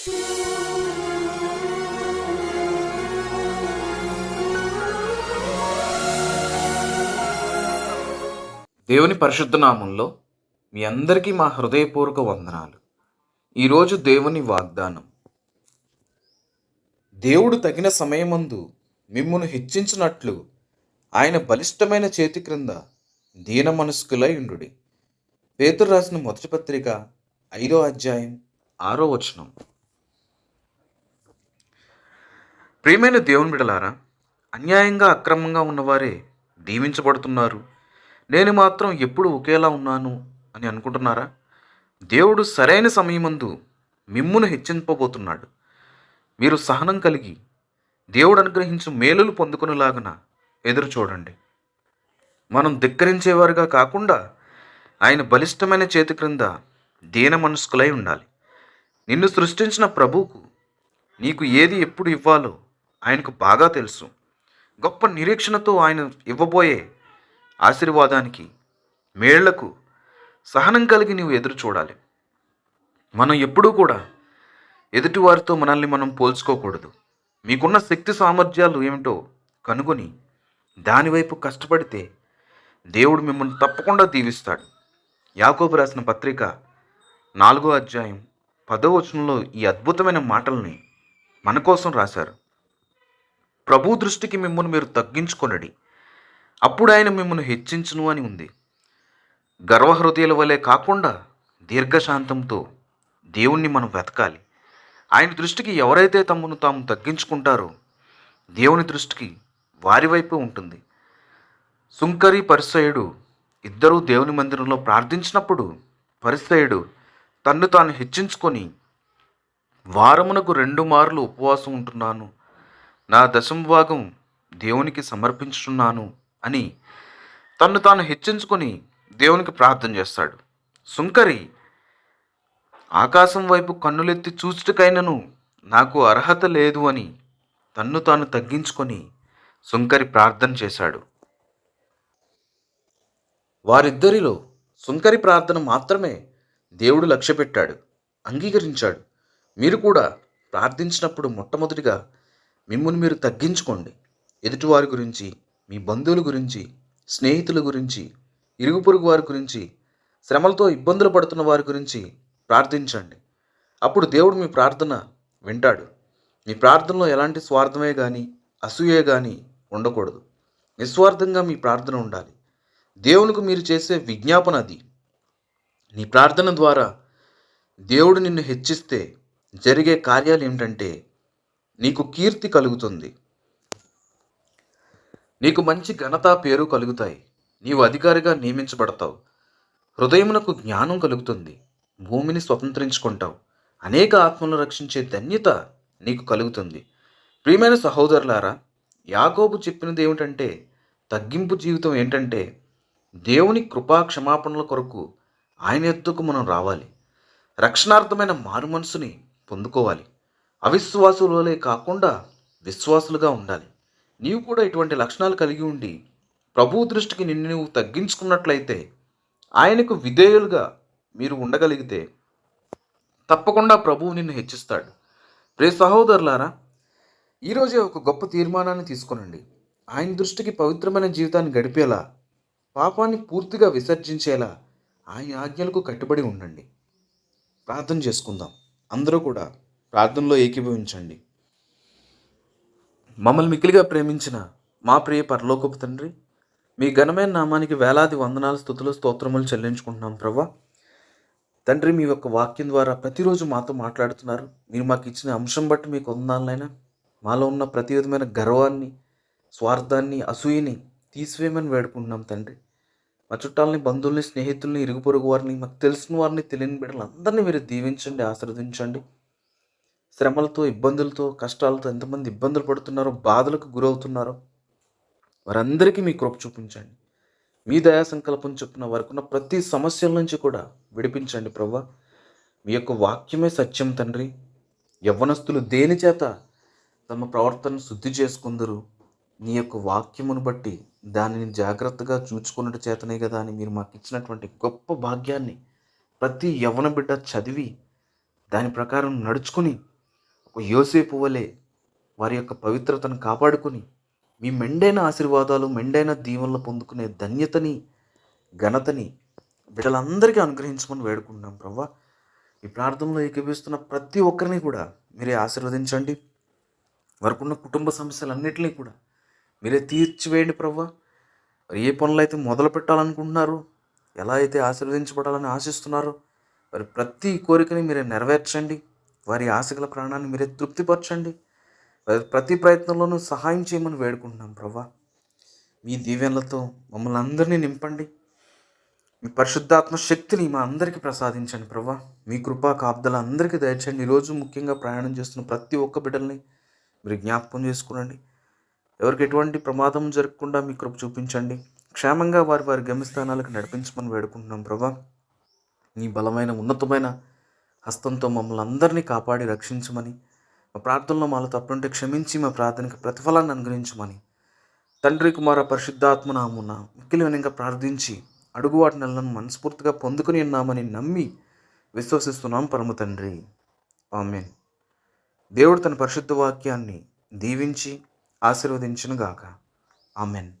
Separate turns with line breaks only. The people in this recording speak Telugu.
దేవుని పరిశుద్ధ నామంలో మీ అందరికీ మా హృదయపూర్వక వందనాలు. ఈరోజు దేవుని వాగ్దానం. దేవుడు తగిన సమయమందు మిమ్మును హెచ్చించినట్లు ఆయన బలిష్టమైన చేతి క్రింద దీన మనస్కులై ఉండు పేతురు రాసిన మొదటి పత్రిక ఐదో అధ్యాయం ఆరో వచనం. ప్రియమైన దేవుని బిడలారా అన్యాయంగా అక్రమంగా ఉన్నవారే దీవించబడుతున్నారు. నేను మాత్రం ఎప్పుడు ఒకేలా ఉన్నాను అని అనుకుంటున్నారా? దేవుడు సరైన సమయమందు మిమ్మును హెచ్చింపబోతున్నాడు. మీరు సహనం కలిగి దేవుడు అనుగ్రహించు మేలులు పొందుకునేలాగన ఎదురు చూడండి. మనం ధిక్కరించేవారుగా కాకుండా ఆయన బలిష్టమైన చేతి క్రింద దీన మనస్కులై ఉండాలి. నిన్ను సృష్టించిన ప్రభువుకు నీకు ఏది ఎప్పుడు ఇవ్వాలో ఆయనకు బాగా తెలుసు. గొప్ప నిరీక్షణతో ఆయన ఇవ్వబోయే ఆశీర్వాదానికి మేళ్ళకు సహనం కలిగి నీవు ఎదురు చూడాలి. మనం ఎప్పుడూ కూడా ఎదుటివారితో మనల్ని మనం పోల్చుకోకూడదు. మీకున్న శక్తి సామర్థ్యాలు ఏమిటో కనుగొని దానివైపు కష్టపడితే దేవుడు మిమ్మల్ని తప్పకుండా దీవిస్తాడు. యాకోబు రాసిన పత్రిక నాలుగో అధ్యాయం పదో వచనంలో ఈ అద్భుతమైన మాటల్ని మన కోసం రాశారు. ప్రభు దృష్టికి మిమ్మల్ని మీరు తగ్గించుకొనడి. అప్పుడు ఆయన మిమ్మల్ని హెచ్చించును అని ఉంది. గర్వహృదయాల వలె కాకుండా దీర్ఘశాంతంతో దేవుణ్ణి మనం వెతకాలి. ఆయన దృష్టికి ఎవరైతే తమను తాము తగ్గించుకుంటారో దేవుని దృష్టికి వారి వైపు ఉంటుంది. సుంకరి పరిసయుడు ఇద్దరూ దేవుని మందిరంలో ప్రార్థించినప్పుడు పరిసయుడు తన్ను తాను హెచ్చించుకొని వారమునకు రెండు మార్లు ఉపవాసం ఉంటున్నాను. నా దశంభాగం దేవునికి సమర్పించుతున్నాను అని తను తాను హెచ్చించుకొని దేవునికి ప్రార్థన చేస్తాడు. సుంకరి ఆకాశం వైపు కన్నులెత్తి చూచుటకైనను నాకు అర్హత లేదు అని తన్ను తాను తగ్గించుకొని సుంకరి ప్రార్థన చేశాడు. వారిద్దరిలో సుంకరి ప్రార్థన మాత్రమే దేవుడు లక్ష్యపెట్టాడు అంగీకరించాడు. మీరు కూడా ప్రార్థించినప్పుడు మొట్టమొదటిగా మిమ్మల్ని మీరు తగ్గించుకోండి. ఎదుటివారి గురించి మీ బంధువుల గురించి స్నేహితుల గురించి ఇరుగు పొరుగు వారి గురించి శ్రమలతో ఇబ్బందులు పడుతున్న వారి గురించి ప్రార్థించండి. అప్పుడు దేవుడు మీ ప్రార్థన వింటాడు. మీ ప్రార్థనలో ఎలాంటి స్వార్థమే కానీ అసూయే కానీ ఉండకూడదు. నిస్వార్థంగా మీ ప్రార్థన ఉండాలి. దేవునికి మీరు చేసే విజ్ఞాపన అది. నీ ప్రార్థన ద్వారా దేవుడు నిన్ను హెచ్చిస్తే జరిగే కార్యాలు ఏమిటంటే నీకు కీర్తి కలుగుతుంది. నీకు మంచి ఘనత పేరు కలుగుతాయి. నీవు అధికారిగా నియమించబడతావు. హృదయమునకు జ్ఞానం కలుగుతుంది. భూమిని స్వతంత్రించుకుంటావు. అనేక ఆత్మలను రక్షించే ధన్యత నీకు కలుగుతుంది. ప్రియమైన సహోదరులారా యాగోబు చెప్పినది ఏమిటంటే తగ్గింపు జీవితం ఏంటంటే దేవుని కృపా క్షమాపణల కొరకు ఆయన ఎత్తుకు మనం రావాలి. రక్షణార్థమైన మారు మనసుని పొందుకోవాలి. అవిశ్వాసులే కాకుండా విశ్వాసులుగా ఉండాలి. నీవు కూడా ఇటువంటి లక్షణాలు కలిగి ఉండి ప్రభు దృష్టికి నిన్ను నువ్వు తగ్గించుకున్నట్లయితే ఆయనకు విధేయులుగా మీరు ఉండగలిగితే తప్పకుండా ప్రభువు నిన్ను హెచ్చిస్తాడు. ప్రే సహోదరులారా ఈరోజే ఒక గొప్ప తీర్మానాన్ని తీసుకునండి. ఆయన దృష్టికి పవిత్రమైన జీవితాన్ని గడిపేలా పాపాన్ని పూర్తిగా విసర్జించేలా ఆయన ఆజ్ఞలకు కట్టుబడి ఉండండి. ప్రార్థన చేసుకుందాం. అందరూ కూడా ప్రార్థనలో ఏకీభవించండి. మమ్మల్ని మిక్కిలిగా ప్రేమించిన మా ప్రియ పరలోకపు తండ్రి మీ ఘనమైన నామానికి వేలాది వందనాల స్థుతులు స్తోత్రములు చెల్లించుకుంటున్నాం ప్రభా తండ్రి మీ యొక్క వాక్యం ద్వారా ప్రతిరోజు మాతో మాట్లాడుతున్నారు. మీరు మాకు ఇచ్చిన అంశం బట్టి మీకు వందనాలైనా మాలో ఉన్న ప్రతి విధమైన గర్వాన్ని స్వార్థాన్ని అసూయని తీసివేయమని వేడుకుంటున్నాం తండ్రి. మా చుట్టాలని బంధువుల్ని స్నేహితుల్ని ఇరుగు పొరుగు వారిని మాకు తెలిసిన వారిని తెలియని బిడ్డలు అందరినీ మీరు దీవించండి ఆశీర్వదించండి. శ్రమలతో ఇబ్బందులతో కష్టాలతో ఎంతమంది ఇబ్బందులు పడుతున్నారో బాధలకు గురవుతున్నారో వారందరికీ మీ కృప చూపించండి. మీ దయా సంకల్పం చొప్పున వరకున్న ప్రతి సమస్యల నుంచి కూడా విడిపించండి ప్రవ్వ. మీ యొక్క వాక్యమే సత్యం తండ్రి. యవ్వనస్తులు దేని చేత తమ ప్రవర్తనను శుద్ధి చేసుకుందరు నీ యొక్క వాక్యమును బట్టి దానిని జాగ్రత్తగా చూచుకున్నట్టు చేతనే కదా అని మీరు మాకు ఇచ్చినటువంటి గొప్ప భాగ్యాన్ని ప్రతి యవ్వన బిడ్డ చదివి దాని ప్రకారం నడుచుకుని ఒక యోసేపు వలె వారి యొక్క పవిత్రతను కాపాడుకొని మీ మెండైన ఆశీర్వాదాలు మెండైన దీవెనలు పొందుకునే ధన్యతని ఘనతని బిడ్డలందరికీ అనుగ్రహించమని వేడుకుంటున్నాం ప్రవ్వా ఈ ప్రార్థనలో ఏకీపిస్తున్న ప్రతి ఒక్కరిని కూడా మీరే ఆశీర్వదించండి. వారికి ఉన్న కుటుంబ సమస్యలన్నింటినీ కూడా మీరే తీర్చివేయండి ప్రవ్వా మరి ఏ పనులు అయితే మొదలు పెట్టాలనుకుంటున్నారో ఎలా అయితే ఆశీర్వదించబడాలని ఆశిస్తున్నారో మరి ప్రతి కోరికని మీరే నెరవేర్చండి. వారి ఆశగల ప్రాణాన్ని మీరే తృప్తిపరచండి. ప్రతి ప్రయత్నంలోనూ సహాయం చేయమని వేడుకుంటున్నాం ప్రవ్వా మీ దీవెనలతో మమ్మల్ని అందరినీ నింపండి. మీ పరిశుద్ధాత్మ శక్తిని మా అందరికీ ప్రసాదించండి ప్రభా. మీ కృపా కాపుదల అందరికీ దయచండి ఈరోజు ముఖ్యంగా ప్రయాణం చేస్తున్న ప్రతి ఒక్క బిడ్డల్ని మీరు జ్ఞాపకం చేసుకునండి. ఎవరికి ఎటువంటి ప్రమాదం జరగకుండా మీ కృప చూపించండి. క్షేమంగా వారి వారి గమ్యస్థానాలకు నడిపించమని వేడుకుంటున్నాం ప్రభా. నీ బలమైన ఉన్నతమైన హస్తంతో మమ్మల్ని అందరినీ కాపాడి రక్షించమని మా ప్రార్థనలో మాలో తప్పుంటే క్షమించి మా ప్రార్థనకి ప్రతిఫలాన్ని అనుగ్రహించమని. తండ్రి కుమార పరిశుద్ధాత్మ నామున మిక్కిలి వినంగా ప్రార్థించి అడుగు వాటి మనస్ఫూర్తిగా పొందుకుని ఉన్నామని నమ్మి విశ్వసిస్తున్నాం పరమ తండ్రి. ఆమెన్. దేవుడు తన పరిశుద్ధ వాక్యాన్ని దీవించి ఆశీర్వదించునుగాక. ఆమెన్.